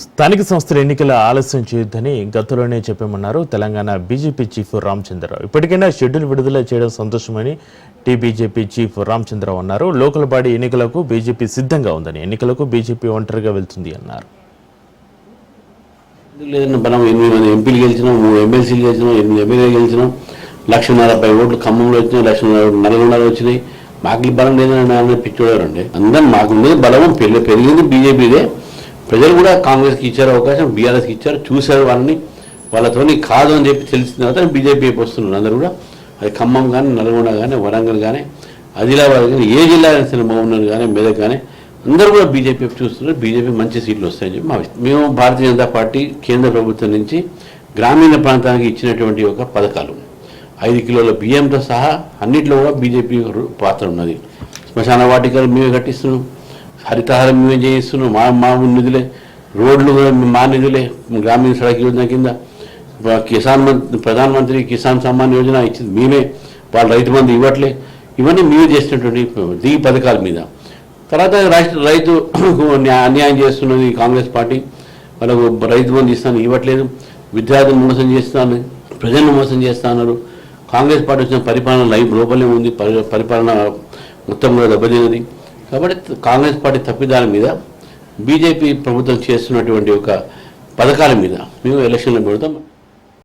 స్థానిక సంస్థల ఎన్నికల ఆలస్యం చేయొద్దని గతంలోనే చెప్పామన్నారు తెలంగాణ బీజేపీ చీఫ్ రామచంద్రరావు. ఇప్పటికైనా షెడ్యూల్ విడుదల చేయడం సంతోషమని టీబీజేపీ చీఫ్ రామచంద్రరావు అన్నారు. లోకల్ బాడీ ఎన్నికలకు బీజేపీ సిద్ధంగా ఉందని ఎన్నికలకు బీజేపీ ఒంటరిగా వెళ్తుంది అన్నారు. లేదంటే మనం ఎనిమిది మంది ఎంపీలు గెలిచినాం మూడు ఎమ్మెల్సీలు గెలిచినాం ఎనిమిది ఎమ్మెల్యేలు గెలిచినాం. లక్షన్నర పై ఓట్లు ఖమ్మంలో వచ్చినాయి లక్షన్నర నల్గొండలో వచ్చినాయి. మాకు బలం లేదని పిచ్చోడారండి అండి అందరం మాకు ఉండేది బలం పెరిగింది బీజేపీదే. ప్రజలు కూడా కాంగ్రెస్కి ఇచ్చారు అవకాశం బీఆర్ఎస్కి ఇచ్చారు చూశారు వాళ్ళని వాళ్ళతోని కాదు అని చెప్పి తెలిసిన తర్వాత బీజేపీ వైపు వస్తున్నారు అందరూ కూడా. అది ఖమ్మం కానీ నల్గొండ కానీ వరంగల్ కానీ ఆదిలాబాద్ కానీ ఏ జిల్లా అయినా సరే మహబూబ్నగర్ కానీ మెదక్ కానీ అందరూ కూడా బీజేపీ చూస్తున్నారు. బీజేపీ మంచి సీట్లు వస్తాయని చెప్పి మా మేము భారతీయ జనతా పార్టీ కేంద్ర ప్రభుత్వం నుంచి గ్రామీణ ప్రాంతానికి ఇచ్చినటువంటి ఒక పథకాలు. ఐదు కిలోల బియ్యంతో సహా అన్నింటిలో కూడా బీజేపీ పాత్ర ఉన్నది. శ్మశాన వాటికలు మేమే కట్టిస్తున్నాం. హరితహారం మేమే చేయిస్తున్నాం మా మా నిధులే రోడ్లు మా నిధులే గ్రామీణ సడక్ యోజన కింద. కిసాన్ మంత్రి ప్రధానమంత్రి కిసాన్ సమ్మాన్ యోజన ఇచ్చింది మేమే వాళ్ళు రైతు మంది ఇవ్వట్లే. ఇవన్నీ మేమే చేసినటువంటి ఈ పథకాల మీద. తర్వాత రాష్ట్ర రైతు అన్యాయం చేస్తున్నది కాంగ్రెస్ పార్టీ. వాళ్ళకు రైతు బంధు ఇస్తాను ఇవ్వట్లేదు. విద్యార్థులను మోసం చేస్తాను ప్రజలను మోసం చేస్తున్నారు. కాంగ్రెస్ పార్టీ వచ్చిన పరిపాలన లైఫ్ లోపలే ఉంది పరి- పరిపాలన మొత్తం కూడా దెబ్బతిన్నది. కాబట్టి కాంగ్రెస్ పార్టీ తప్పిదాల మీద బీజేపీ ప్రభుత్వం చేస్తున్నటువంటి ఒక పథకాల మీద మేము ఎలక్షన్లో పెడతాం